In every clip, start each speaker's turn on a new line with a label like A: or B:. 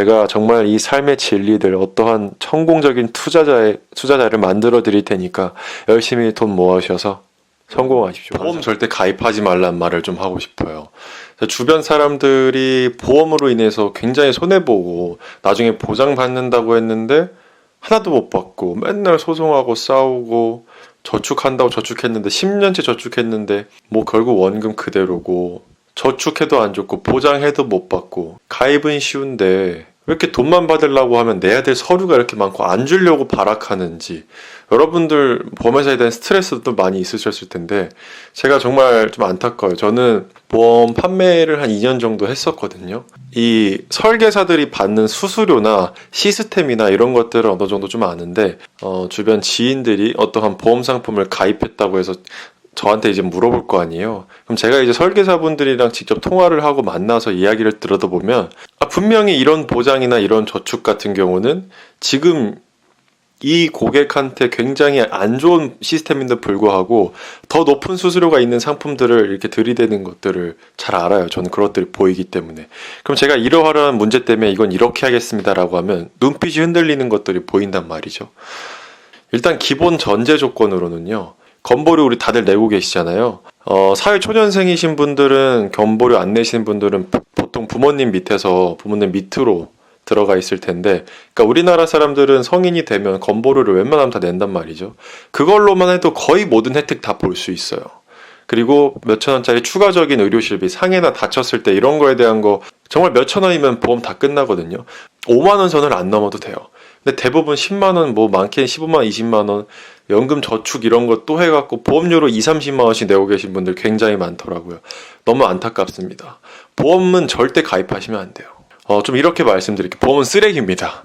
A: 제가 정말 이 삶의 진리들 어떠한 성공적인 투자자의 투자자를 만들어 드릴 테니까 열심히 돈 모아주셔서 성공하십시오. 보험 절대 가입하지 말란 말을 좀 하고 싶어요. 주변 사람들이 보험으로 인해서 굉장히 손해 보고 나중에 보장 받는다고 했는데 하나도 못 받고 맨날 소송하고 싸우고 저축한다고 저축했는데 10년째 저축했는데 뭐 결국 원금 그대로고 저축해도 안 좋고 보장해도 못 받고 가입은 쉬운데 왜 이렇게 돈만 받으려고 하면 내야 될 서류가 이렇게 많고 안 주려고 발악하는지 여러분들 보험회사에 대한 스트레스도 많이 있으셨을 텐데 제가 정말 좀 안타까워요. 저는 보험 판매를 한 2년 정도 했었거든요. 이 설계사들이 받는 수수료나 시스템이나 이런 것들을 어느 정도 좀 아는데 어, 주변 지인들이 어떠한 보험 상품을 가입했다고 해서 저한테 이제 물어볼 거 아니에요. 그럼 제가 이제 설계사분들이랑 직접 통화를 하고 만나서 이야기를 들어다 보면 아, 분명히 이런 보장이나 이런 저축 같은 경우는 지금 이 고객한테 굉장히 안 좋은 시스템인데 불구하고 더 높은 수수료가 있는 상품들을 이렇게 들이대는 것들을 잘 알아요. 저는 그런 것들이 보이기 때문에. 그럼 제가 이러하려는 문제 때문에 이건 이렇게 하겠습니다라고 하면 눈빛이 흔들리는 것들이 보인단 말이죠. 일단 기본 전제 조건으로는요. 건보료 우리 다들 내고 계시잖아요. 어, 사회 초년생이신 분들은 건보료 안 내시는 분들은 보통 부모님 밑에서 부모님 밑으로 들어가 있을 텐데, 그러니까 우리나라 사람들은 성인이 되면 건보료를 웬만하면 다 낸단 말이죠. 그걸로만 해도 거의 모든 혜택 다 볼 수 있어요. 그리고 몇천 원짜리 추가적인 의료실비, 상해나 다쳤을 때 이런 거에 대한 거 정말 몇천 원이면 보험 다 끝나거든요. 5만 원 선을 안 넘어도 돼요. 근데 대부분 10만 원, 뭐 많게는 15만 원, 20만 원, 연금 저축 이런 거 또 해갖고 보험료로 2, 30만 원씩 내고 계신 분들 굉장히 많더라고요. 너무 안타깝습니다. 보험은 절대 가입하시면 안 돼요. 어, 좀 이렇게 말씀드릴게요. 보험은 쓰레기입니다.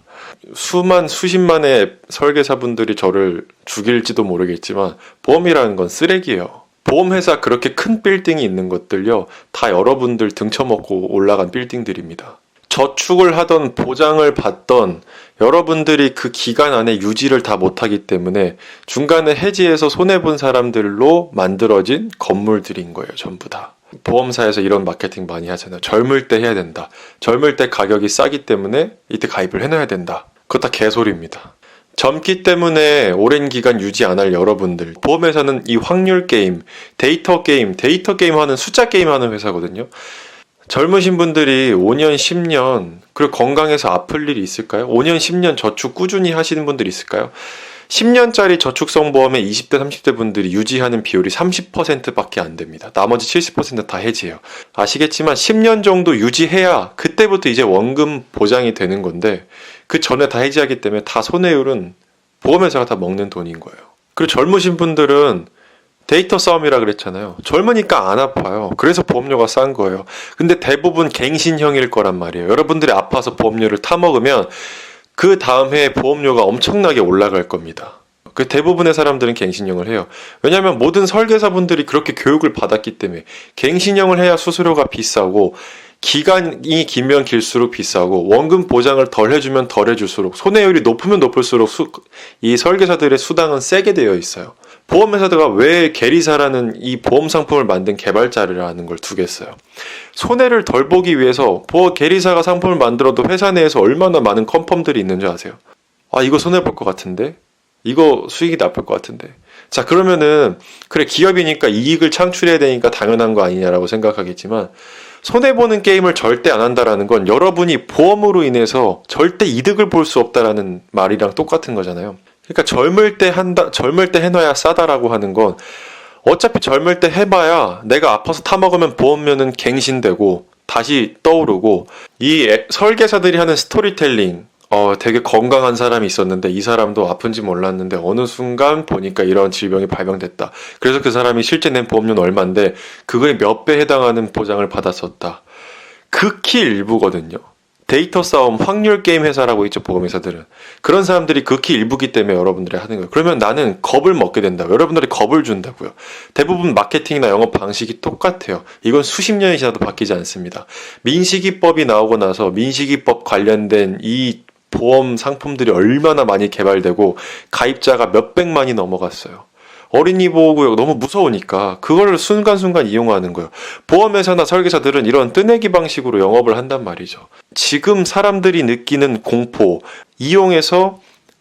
A: 수만, 수십만의 설계사분들이 저를 죽일지도 모르겠지만 보험이라는 건 쓰레기예요. 보험회사 그렇게 큰 빌딩이 있는 것들요, 다 여러분들 등쳐먹고 올라간 빌딩들입니다. 저축을 하던 보장을 받던 여러분들이 그 기간 안에 유지를 다 못하기 때문에 중간에 해지해서 손해본 사람들로 만들어진 건물들인 거예요, 전부 다. 보험사에서 이런 마케팅 많이 하잖아요. 젊을 때 해야 된다. 젊을 때 가격이 싸기 때문에 이때 가입을 해놔야 된다. 그거 다 개소리입니다. 젊기 때문에 오랜 기간 유지 안 할 여러분들. 보험회사는 이 확률 게임, 데이터 게임, 데이터 게임 하는 숫자 게임 하는 회사거든요. 젊으신 분들이 5년, 10년, 그리고 건강해서 아플 일이 있을까요? 5년, 10년 저축 꾸준히 하시는 분들 있을까요? 10년짜리 저축성 보험에 20대, 30대 분들이 유지하는 비율이 30%밖에 안 됩니다. 나머지 70%다 해지해요. 아시겠지만 10년 정도 유지해야 그때부터 이제 원금 보장이 되는 건데 그 전에 다 해지하기 때문에 다 손해율은 보험회사가 다 먹는 돈인 거예요. 그리고 젊으신 분들은 데이터 싸움이라 그랬잖아요. 젊으니까 안 아파요. 그래서 보험료가 싼 거예요. 근데 대부분 갱신형일 거란 말이에요. 여러분들이 아파서 보험료를 타먹으면 그 다음 해에 보험료가 엄청나게 올라갈 겁니다. 그 대부분의 사람들은 갱신형을 해요. 왜냐하면 모든 설계사분들이 그렇게 교육을 받았기 때문에 갱신형을 해야 수수료가 비싸고 기간이 길면 길수록 비싸고 원금 보장을 덜 해주면 덜 해줄수록 손해율이 높으면 높을수록 수, 이 설계사들의 수당은 세게 되어 있어요. 보험회사가 왜 게리사라는 이 보험 상품을 만든 개발자라는 걸 두겠어요. 손해를 덜 보기 위해서 보험 게리사가 상품을 만들어도 회사 내에서 얼마나 많은 컨펌들이 있는지 아세요? 아 이거 손해 볼 것 같은데 이거 수익이 나쁠 것 같은데 자 그러면은 그래 기업이니까 이익을 창출해야 되니까 당연한 거 아니냐라고 생각하겠지만 손해보는 게임을 절대 안 한다라는 건 여러분이 보험으로 인해서 절대 이득을 볼 수 없다라는 말이랑 똑같은 거잖아요. 그러니까 젊을 때 한다, 젊을 때 해놔야 싸다라고 하는 건 어차피 젊을 때 해봐야 내가 아파서 타먹으면 보험료는 갱신되고 다시 떠오르고 이 설계사들이 하는 스토리텔링 어, 되게 건강한 사람이 있었는데 이 사람도 아픈지 몰랐는데 어느 순간 보니까 이런 질병이 발병됐다. 그래서 그 사람이 실제 낸 보험료는 얼마인데 그거에 몇 배 해당하는 보장을 받았었다. 극히 일부거든요. 데이터 싸움, 확률 게임 회사라고 있죠, 보험회사들은. 그런 사람들이 극히 일부기 때문에 여러분들이 하는 거예요. 그러면 나는 겁을 먹게 된다고. 여러분들이 겁을 준다고요. 대부분 마케팅이나 영업 방식이 똑같아요. 이건 수십 년이 지나도 바뀌지 않습니다. 민식이법이 나오고 나서 민식이법 관련된 이 보험 상품들이 얼마나 많이 개발되고 가입자가 몇백만이 넘어갔어요. 어린이 보호구역 너무 무서우니까 그걸 순간순간 이용하는 거예요. 보험회사나 설계사들은 이런 뜨내기 방식으로 영업을 한단 말이죠. 지금 사람들이 느끼는 공포, 이용해서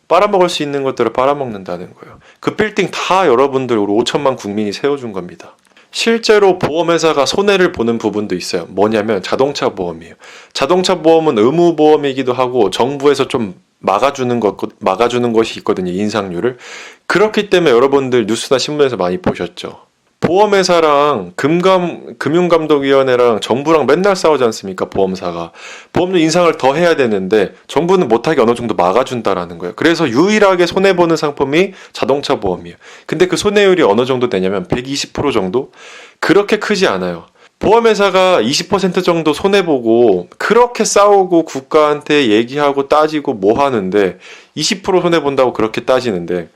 A: 빨아먹을 수 있는 것들을 빨아먹는다는 거예요. 그 빌딩 다 여러분들 우리 5천만 국민이 세워준 겁니다. 실제로 보험회사가 손해를 보는 부분도 있어요. 뭐냐면 자동차 보험이에요. 자동차 보험은 의무 보험이기도 하고 정부에서 좀 막아주는 것 막아주는 것이 있거든요. 인상률을 그렇기 때문에 여러분들 뉴스나 신문에서 많이 보셨죠. 보험회사랑 금감 금융감독위원회랑 정부랑 맨날 싸우지 않습니까? 보험사가 보험료 인상을 더 해야 되는데 정부는 못하게 어느 정도 막아준다라는 거예요. 그래서 유일하게 손해 보는 상품이 자동차 보험이에요. 근데 그 손해율이 어느 정도 되냐면 120% 정도 그렇게 크지 않아요. 보험회사가 20% 정도 손해보고 그렇게 싸우고 국가한테 얘기하고 따지고 뭐 하는데 20% 손해본다고 그렇게 따지는데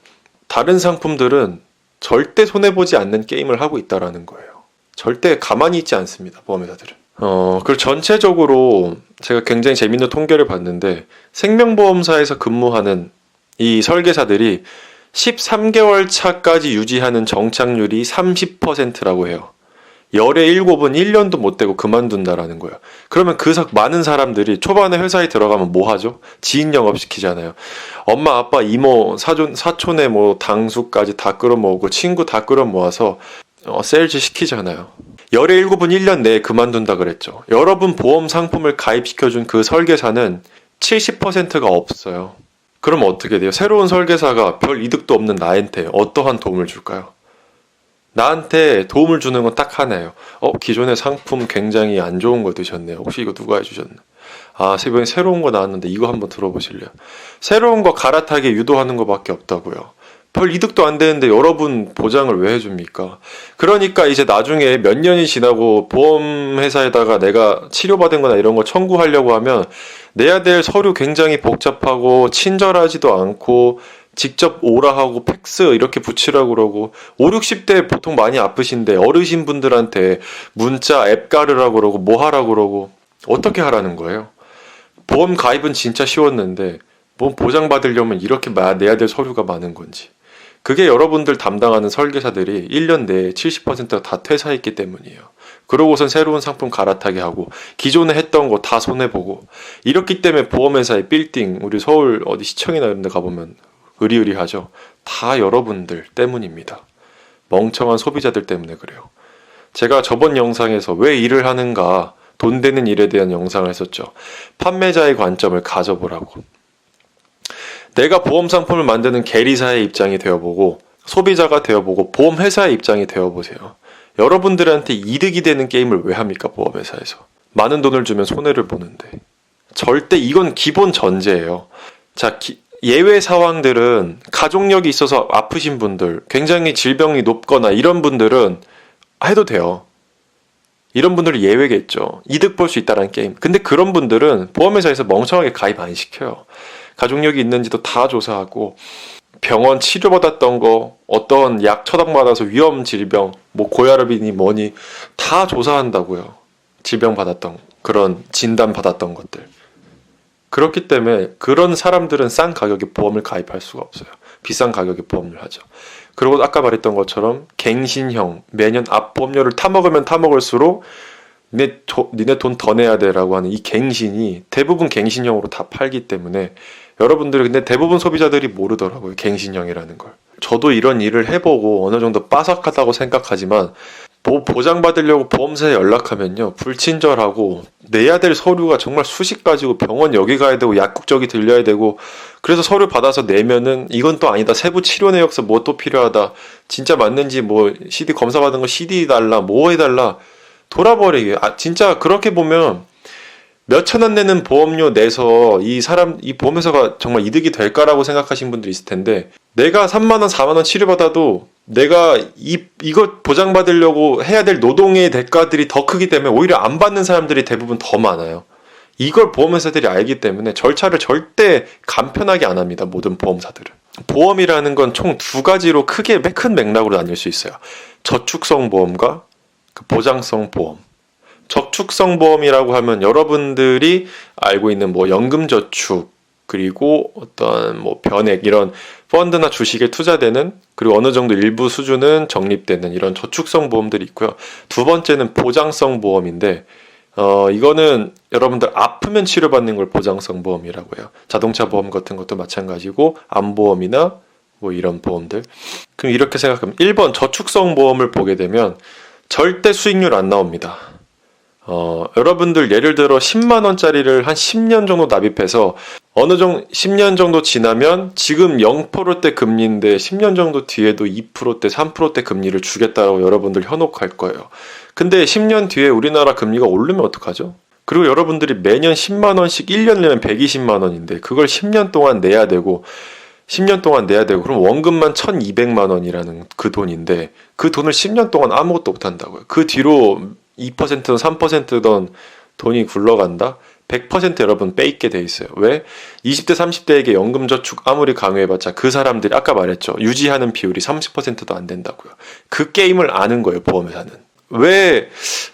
A: 다른 상품들은 절대 손해보지 않는 게임을 하고 있다라는 거예요. 절대 가만히 있지 않습니다. 보험회사들은. 어, 그리고 전체적으로 제가 굉장히 재밌는 통계를 봤는데 생명보험사에서 근무하는 이 설계사들이 13개월 차까지 유지하는 정착률이 30%라고 해요. 열의 일곱은 1년도 못 되고 그만둔다라는 거예요. 그러면 그 많은 사람들이 초반에 회사에 들어가면 뭐 하죠? 지인 영업 시키잖아요. 엄마, 아빠, 이모, 사촌, 사촌의 뭐 당수까지 다 끌어모으고 친구 다 끌어모아서 어, 세일즈 시키잖아요. 열의 일곱은 1년 내에 그만둔다 그랬죠. 여러분 보험 상품을 가입시켜준 그 설계사는 70%가 없어요. 그럼 어떻게 돼요? 새로운 설계사가 별 이득도 없는 나한테 어떠한 도움을 줄까요? 나한테 도움을 주는 건 딱 하나예요. 어, 기존의 상품 굉장히 안 좋은 거 드셨네요. 혹시 이거 누가 해주셨나? 아, 이번에 새로운 거 나왔는데 이거 한번 들어보실래요? 새로운 거 갈아타게 유도하는 것밖에 없다고요. 별 이득도 안 되는데 여러분 보장을 왜 해줍니까? 그러니까 이제 나중에 몇 년이 지나고 보험회사에다가 내가 치료받은 거나 이런 거 청구하려고 하면 내야 될 서류 굉장히 복잡하고 친절하지도 않고 직접 오라 하고 팩스 이렇게 붙이라고 그러고 5, 60대 보통 많이 아프신데 어르신 분들한테 문자 앱 깔으라고 그러고 뭐 하라고 그러고 어떻게 하라는 거예요? 보험 가입은 진짜 쉬웠는데 뭐 보장 받으려면 이렇게 내야 될 서류가 많은 건지 그게 여러분들 담당하는 설계사들이 1년 내에 70%가 다 퇴사했기 때문이에요. 그러고선 새로운 상품 갈아타게 하고 기존에 했던 거 다 손해보고 이렇기 때문에 보험회사의 빌딩 우리 서울 어디 시청이나 이런 데 가보면 의리의리하죠. 다 여러분들 때문입니다. 멍청한 소비자들 때문에 그래요. 제가 저번 영상에서 왜 일을 하는가 돈 되는 일에 대한 영상을 했었죠. 판매자의 관점을 가져보라고. 내가 보험 상품을 만드는 계리사의 입장이 되어보고 소비자가 되어보고 보험회사의 입장이 되어보세요. 여러분들한테 이득이 되는 게임을 왜 합니까? 보험회사에서. 많은 돈을 주면 손해를 보는데. 절대 이건 기본 전제예요. 자, 기, 예외 상황들은 가족력이 있어서 아프신 분들, 굉장히 질병이 높거나 이런 분들은 해도 돼요. 이런 분들은 예외겠죠. 이득 볼 수 있다는 게임. 근데 그런 분들은 보험회사에서 멍청하게 가입 안 시켜요. 가족력이 있는지도 다 조사하고 병원 치료받았던 거, 어떤 약 처방받아서 위험 질병, 뭐 고혈압이니 뭐니 다 조사한다고요. 질병 받았던 그런 진단 받았던 것들. 그렇기 때문에 그런 사람들은 싼 가격에 보험을 가입할 수가 없어요. 비싼 가격에 보험을 하죠. 그리고 아까 말했던 것처럼 갱신형 매년 앞보험료를 타먹으면 타먹을수록 니네, 니네 돈 더 내야 돼라고 하는 이 갱신이 대부분 갱신형으로 다 팔기 때문에 여러분들이 근데 대부분 소비자들이 모르더라고요 갱신형이라는 걸 저도 이런 일을 해보고 어느 정도 빠삭하다고 생각하지만 뭐 보장받으려고 보험사에 연락하면요 불친절하고 내야 될 서류가 정말 수십 가지고 병원 여기 가야 되고 약국 저기 들려야 되고 그래서 서류 받아서 내면은 이건 또 아니다. 세부 치료 내역서 뭐 또 필요하다. 진짜 맞는지 뭐 CD 검사 받은 거 CD 달라 뭐 해달라. 돌아버리게. 아 진짜 그렇게 보면 몇천 원 내는 보험료 내서 이 사람 이 보험회사가 정말 이득이 될까라고 생각하신 분들이 있을 텐데 내가 3만 원 4만 원 치료받아도 내가 이 이것 보장받으려고 해야 될 노동의 대가들이 더 크기 때문에 오히려 안 받는 사람들이 대부분 더 많아요. 이걸 보험회사들이 알기 때문에 절차를 절대 간편하게 안 합니다. 모든 보험사들은. 보험이라는 건 총 두 가지로 크게 큰 맥락으로 나뉠 수 있어요. 저축성 보험과 그 보장성 보험. 저축성 보험이라고 하면 여러분들이 알고 있는 뭐 연금 저축 그리고 어떤 뭐 변액 이런 펀드나 주식에 투자되는 그리고 어느 정도 일부 수준은 적립되는 이런 저축성 보험들이 있고요. 두 번째는 보장성 보험인데 어, 이거는 여러분들 아프면 치료받는 걸 보장성 보험이라고 해요. 자동차 보험 같은 것도 마찬가지고 암보험이나 뭐 이런 보험들. 그럼 이렇게 생각하면 1번 저축성 보험을 보게 되면 절대 수익률 안 나옵니다. 어, 여러분들 예를 들어 10만 원짜리를 한 10년 정도 납입해서 어느 정도 10년 정도 지나면 지금 0%대 금리인데 10년 정도 뒤에도 2%대, 3%대 금리를 주겠다고 여러분들 현혹할 거예요. 근데 10년 뒤에 우리나라 금리가 오르면 어떡하죠? 그리고 여러분들이 매년 10만 원씩 1년 내면 120만 원인데 그걸 10년 동안 내야 되고 10년 동안 내야 되고 그럼 원금만 1,200만 원이라는 그 돈인데 그 돈을 10년 동안 아무것도 못 한다고요. 그 뒤로 2%든 3%든 돈이 굴러간다? 100% 여러분 빼있게 돼 있어요. 왜? 20대, 30대에게 연금저축 아무리 강요해봤자 그 사람들이 아까 말했죠. 유지하는 비율이 30%도 안 된다고요. 그 게임을 아는 거예요, 보험회사는. 왜,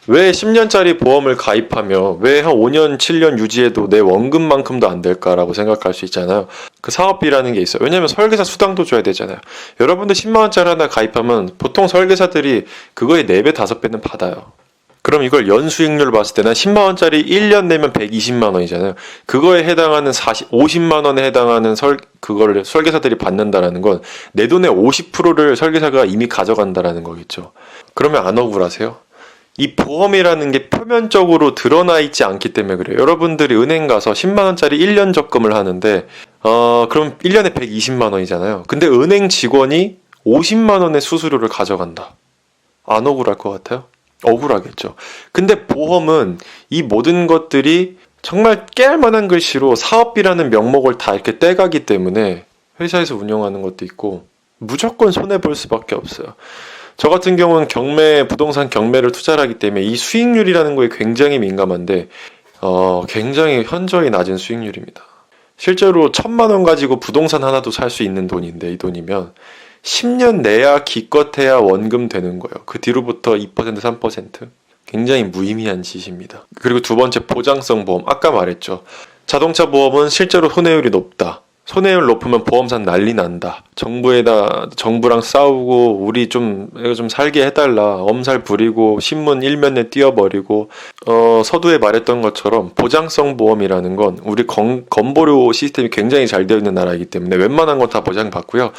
A: 왜 10년짜리 보험을 가입하며 왜 한 5년, 7년 유지해도 내 원금만큼도 안 될까라고 생각할 수 있잖아요. 그 사업비라는 게 있어요. 왜냐면 설계사 수당도 줘야 되잖아요. 여러분들 10만원짜리 하나 가입하면 보통 설계사들이 그거에 4배, 5배는 받아요. 그럼 이걸 연수익률 봤을 때는 10만 원짜리 1년 내면 120만 원이잖아요. 그거에 해당하는 40, 50만 원에 해당하는 설 그거를 설계사들이 받는다라는 건 내 돈의 50%를 설계사가 이미 가져간다라는 거겠죠. 그러면 안 억울하세요? 이 보험이라는 게 표면적으로 드러나 있지 않기 때문에 그래요. 여러분들이 은행 가서 10만 원짜리 1년 적금을 하는데 어 그럼 1년에 120만 원이잖아요. 근데 은행 직원이 50만 원의 수수료를 가져간다. 안 억울할 것 같아요? 억울하겠죠. 근데 보험은 이 모든 것들이 정말 깨알 만한 글씨로 사업비라는 명목을 다 이렇게 떼가기 때문에 회사에서 운영하는 것도 있고 무조건 손해 볼 수밖에 없어요. 저 같은 경우는 경매 부동산 경매를 투자를 하기 때문에 이 수익률이라는 거에 굉장히 민감한데 어, 굉장히 현저히 낮은 수익률입니다. 실제로 천만 원 가지고 부동산 하나도 살 수 있는 돈인데 이 돈이면 10년 내야 기껏해야 원금 되는 거예요. 그 뒤로부터 2% 3% 굉장히 무의미한 짓입니다. 그리고 두 번째 보장성 보험 아까 말했죠. 자동차 보험은 실제로 손해율이 높다. 손해율 높으면 보험사 난리 난다. 정부에다 정부랑 싸우고 우리 좀 이거 좀 살게 해달라. 엄살 부리고 신문 일면에 띄워버리고 어, 서두에 말했던 것처럼 보장성 보험이라는 건 우리 건, 건보료 시스템이 굉장히 잘 되어 있는 나라이기 때문에 웬만한 건 다 보장받고요.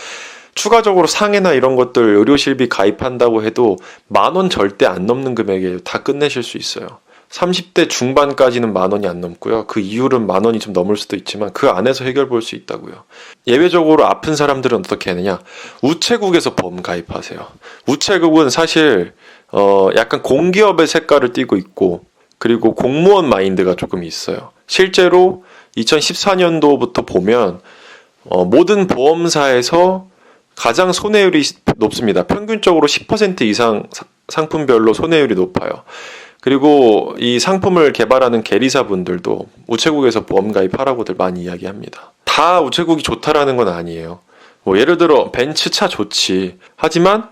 A: 추가적으로 상해나 이런 것들 의료실비 가입한다고 해도 만 원 절대 안 넘는 금액에 다 끝내실 수 있어요. 30대 중반까지는 만 원이 안 넘고요. 그 이후는 만 원이 좀 넘을 수도 있지만 그 안에서 해결 볼 수 있다고요. 예외적으로 아픈 사람들은 어떻게 하느냐? 우체국에서 보험 가입하세요. 우체국은 사실 어 약간 공기업의 색깔을 띠고 있고 그리고 공무원 마인드가 조금 있어요. 실제로 2014년도부터 보면 어 모든 보험사에서 가장 손해율이 높습니다. 평균적으로 10% 이상 상품별로 손해율이 높아요. 그리고 이 상품을 개발하는 계리사분들도 우체국에서 보험 가입하라고들 많이 이야기합니다. 다 우체국이 좋다라는 건 아니에요. 뭐 예를 들어 벤츠차 좋지. 하지만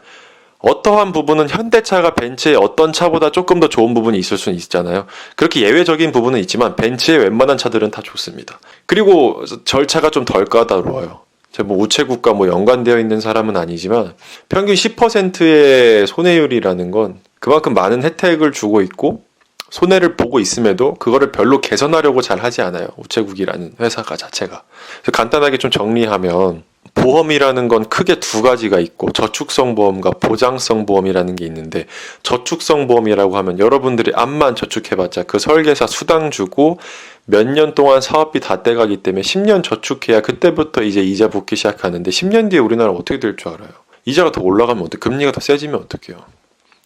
A: 어떠한 부분은 현대차가 벤츠의 어떤 차보다 조금 더 좋은 부분이 있을 수는 있잖아요. 그렇게 예외적인 부분은 있지만 벤츠의 웬만한 차들은 다 좋습니다. 그리고 절차가 좀 덜 까다로워요. 제가 뭐 우체국과 뭐 연관되어 있는 사람은 아니지만 평균 10%의 손해율이라는 건 그만큼 많은 혜택을 주고 있고 손해를 보고 있음에도 그거를 별로 개선하려고 잘 하지 않아요. 우체국이라는 회사가 자체가. 간단하게 좀 정리하면 보험이라는 건 크게 두 가지가 있고 저축성 보험과 보장성 보험이라는 게 있는데 저축성 보험이라고 하면 여러분들이 암만 저축해봤자 그 설계사 수당 주고 몇 년 동안 사업비 다 떼가기 때문에 10년 저축해야 그때부터 이제 이자 붙기 시작하는데 10년 뒤에 우리나라 어떻게 될 줄 알아요? 이자가 더 올라가면 어떻게 금리가 더 세지면 어떡해요?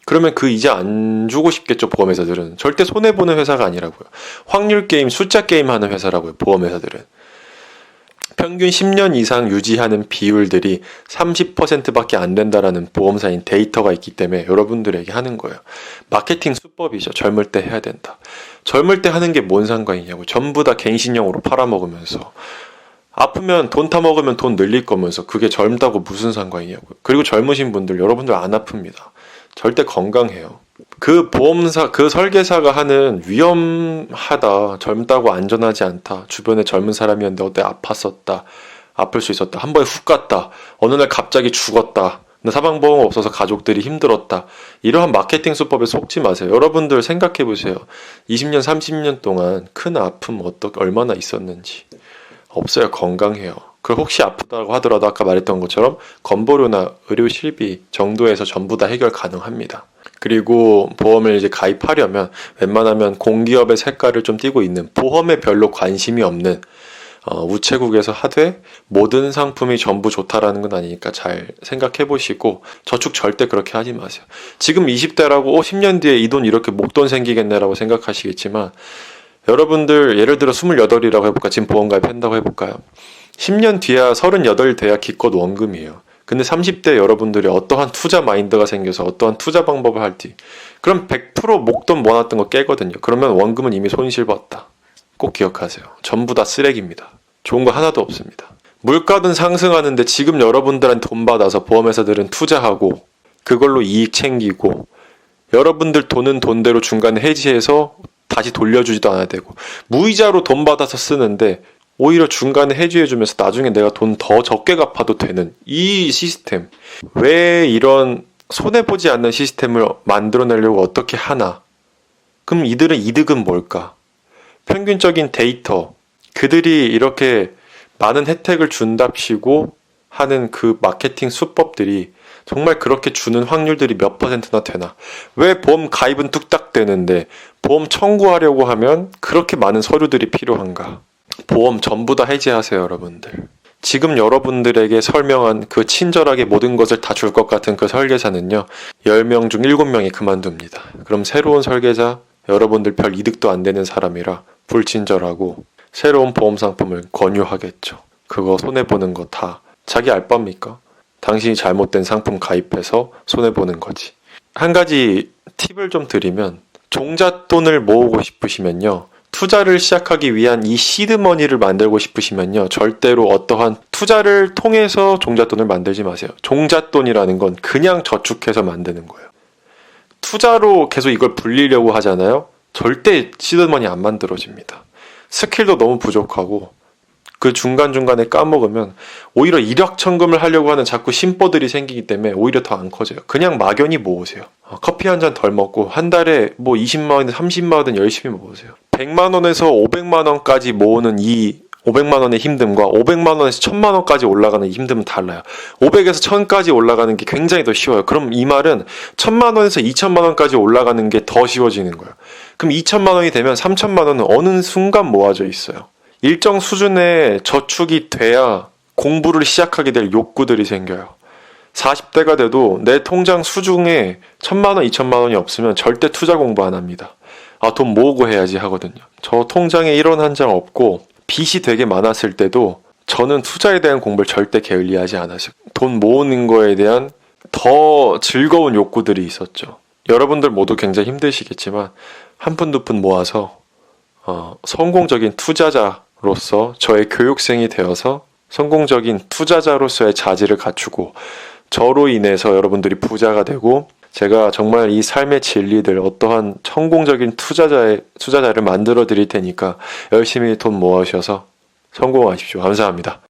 A: 그러면 그 이자 안 주고 싶겠죠 보험회사들은 절대 손해 보는 회사가 아니라고요. 확률 게임, 숫자 게임 하는 회사라고요 보험회사들은. 평균 10년 이상 유지하는 비율들이 30%밖에 안 된다라는 보험사인 데이터가 있기 때문에 여러분들에게 하는 거예요. 마케팅 수법이죠. 젊을 때 해야 된다. 젊을 때 하는 게 뭔 상관이냐고. 전부 다 갱신형으로 팔아먹으면서. 아프면 돈 타먹으면 돈 늘릴 거면서 그게 젊다고 무슨 상관이냐고. 그리고 젊으신 분들, 여러분들 안 아픕니다. 절대 건강해요. 그 보험사, 그 설계사가 하는 위험하다, 젊다고 안전하지 않다, 주변에 젊은 사람이었는데 어때 아팠었다, 아플 수 있었다. 한 번에 훅 갔다. 어느 날 갑자기 죽었다. 사망보험 없어서 가족들이 힘들었다. 이러한 마케팅 수법에 속지 마세요. 여러분들 생각해 보세요. 20년, 30년 동안 큰 아픔 어떻게 얼마나 있었는지. 없어요. 건강해요. 그리고 혹시 아프다고 하더라도 아까 말했던 것처럼 건보료나 의료 실비 정도에서 전부 다 해결 가능합니다. 그리고 보험을 이제 가입하려면 웬만하면 공기업의 색깔을 좀 띠고 있는 보험에 별로 관심이 없는 어, 우체국에서 하되 모든 상품이 전부 좋다라는 건 아니니까 잘 생각해 보시고 저축 절대 그렇게 하지 마세요. 지금 20대라고 어, 10년 뒤에 이 돈 이렇게 목돈 생기겠네라고 생각하시겠지만 여러분들 예를 들어 28이라고 해볼까 지금 보험 가입한다고 해볼까요? 10년 뒤야 38 돼야 기껏 원금이에요. 근데 30대 여러분들이 어떠한 투자 마인드가 생겨서 어떠한 투자 방법을 할지 그럼 100% 목돈 모아놨던 거 깨거든요. 그러면 원금은 이미 손실 봤다. 꼭 기억하세요. 전부 다 쓰레기입니다. 좋은 거 하나도 없습니다. 물가는 상승하는데 지금 여러분들한테 돈 받아서 보험회사들은 투자하고 그걸로 이익 챙기고 여러분들 돈은 돈대로 중간에 해지해서 다시 돌려주지도 않아야 되고 무이자로 돈 받아서 쓰는데 오히려 중간에 해지해주면서 나중에 내가 돈 더 적게 갚아도 되는 이 시스템 왜 이런 손해보지 않는 시스템을 만들어내려고 어떻게 하나 그럼 이들의 이득은 뭘까 평균적인 데이터 그들이 이렇게 많은 혜택을 준답시고 하는 그 마케팅 수법들이 정말 그렇게 주는 확률들이 몇 퍼센트나 되나? 왜 보험 가입은 뚝딱 되는데 보험 청구하려고 하면 그렇게 많은 서류들이 필요한가? 보험 전부 다 해지하세요, 여러분들. 지금 여러분들에게 설명한 그 친절하게 모든 것을 다 줄 것 같은 그 설계사는요, 10명 중 7명이 그만둡니다. 그럼 새로운 설계자, 여러분들 별 이득도 안 되는 사람이라 불친절하고 새로운 보험 상품을 권유하겠죠. 그거 손해보는 거 다 자기 알 바입니까? 당신이 잘못된 상품 가입해서 손해보는 거지. 한 가지 팁을 좀 드리면 종잣돈을 모으고 싶으시면요. 투자를 시작하기 위한 이 시드머니를 만들고 싶으시면요. 절대로 어떠한 투자를 통해서 종잣돈을 만들지 마세요. 종잣돈이라는 건 그냥 저축해서 만드는 거예요. 투자로 계속 이걸 불리려고 하잖아요. 절대 시드머니 안 만들어집니다. 스킬도 너무 부족하고 그 중간중간에 까먹으면 오히려 일확천금을 하려고 하는 자꾸 심보들이 생기기 때문에 오히려 더 안 커져요. 그냥 막연히 모으세요. 어, 커피 한 잔 덜 먹고 한 달에 뭐 20만 원, 30만 원은 열심히 모으세요. 100만 원에서 500만 원까지 모으는 이 500만 원의 힘듦과 500만 원에서 1000만 원까지 올라가는 이 힘듦은 달라요. 500에서 1000까지 올라가는 게 굉장히 더 쉬워요. 그럼 이 말은 1000만 원에서 2000만 원까지 올라가는 게 더 쉬워지는 거예요. 그럼 2000만 원이 되면 3000만 원은 어느 순간 모아져 있어요. 일정 수준의 저축이 돼야 공부를 시작하게 될 욕구들이 생겨요. 40대가 돼도 내 통장 수중에 1000만 원, 2000만 원이 없으면 절대 투자 공부 안 합니다. 아, 돈 모으고 해야지 하거든요. 저 통장에 1원 한 장 없고 빚이 되게 많았을 때도 저는 투자에 대한 공부를 절대 게을리하지 않았어요. 돈 모으는 거에 대한 더 즐거운 욕구들이 있었죠. 여러분들 모두 굉장히 힘드시겠지만 한 푼 두 푼 모아서 어, 성공적인 투자자로서 저의 교육생이 되어서 성공적인 투자자로서의 자질을 갖추고 저로 인해서 여러분들이 부자가 되고 제가 정말 이 삶의 진리들 어떠한 성공적인 투자자의 투자자를 만들어 드릴 테니까 열심히 돈 모으셔서 성공하십시오. 감사합니다.